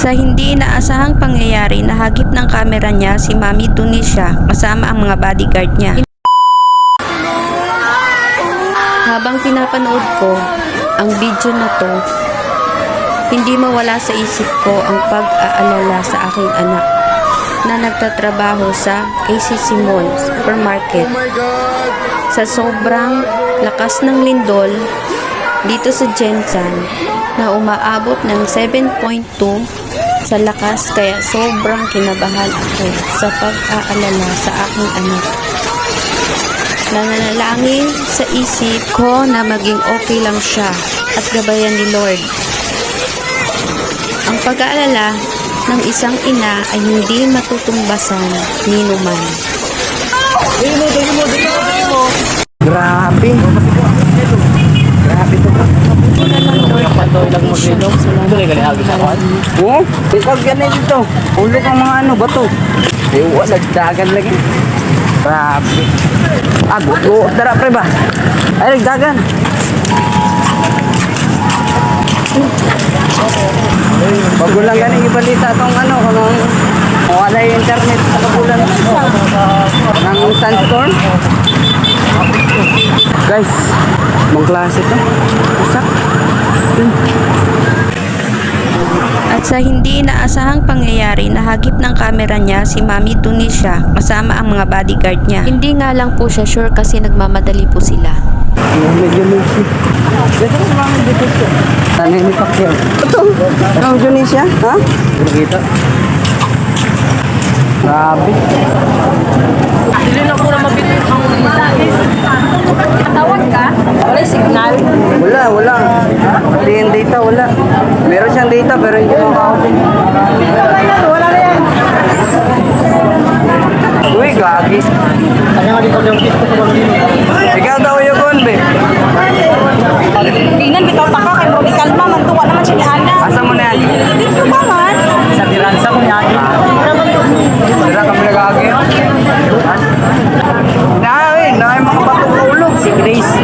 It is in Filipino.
Sa hindi inaasahang pangyayari, nahagip ng kamera niya si Mami Tunisia kasama ang mga bodyguard niya. Habang pinapanood ko ang video na to, hindi mawala sa isip ko ang pag-aalala sa aking anak na nagtatrabaho sa AC Simon Supermarket. Sa sobrang lakas ng lindol dito sa Jensan na umaabot ng 7.2 sa lakas kaya sobrang kinabahan ako sa pag-aalala sa aking anak. Nananalangin sa isip ko na maging okay lang siya at gabayan ni Lord. Ang pag-aalala ng isang ina ay hindi matutumbasan ni numan. Grabe. Grabe to. Oh, pag ganun dito. Ulog ang mga ano, bato. Eh, wala, lagi. Grabe. Ah, go, tara pre ba? Ay, nagdagan. Bago lang ganing ibalita tong ano, kung wala yung internet sa kabulan ng sandstorm. Guys, mong klase to. Usak. At sa hindi inaasahang pangyayari, nahagip ng kamera niya si Mami Tunisia kasama ang mga bodyguard niya. Hindi nga lang po siya sure kasi nagmamadali po sila. Medyo lucy. Dito sa dito siya. Sana ni Pacquiao. Ito. Ang Indonesia, ha? Kita. Grabe. Hindi na ko na mabitin ang Tawag ka? Wala signal. Wala, wala. Hindi yung data, wala. Meron siyang data pero hindi mo ka-open. Wala na yan. Uy, gagi. Kanya nga dito, dito ko pag dito. Ikaw daw yung konbe. Tingnan, bitaw pa ka kay Mami Kalma, mantuwa naman siya ni Ana. Asa mo na yan? Dito ba man? Sa tiransa mo niya. Sira kami nag-agi. Naawin, naawin makapatulog si Grace.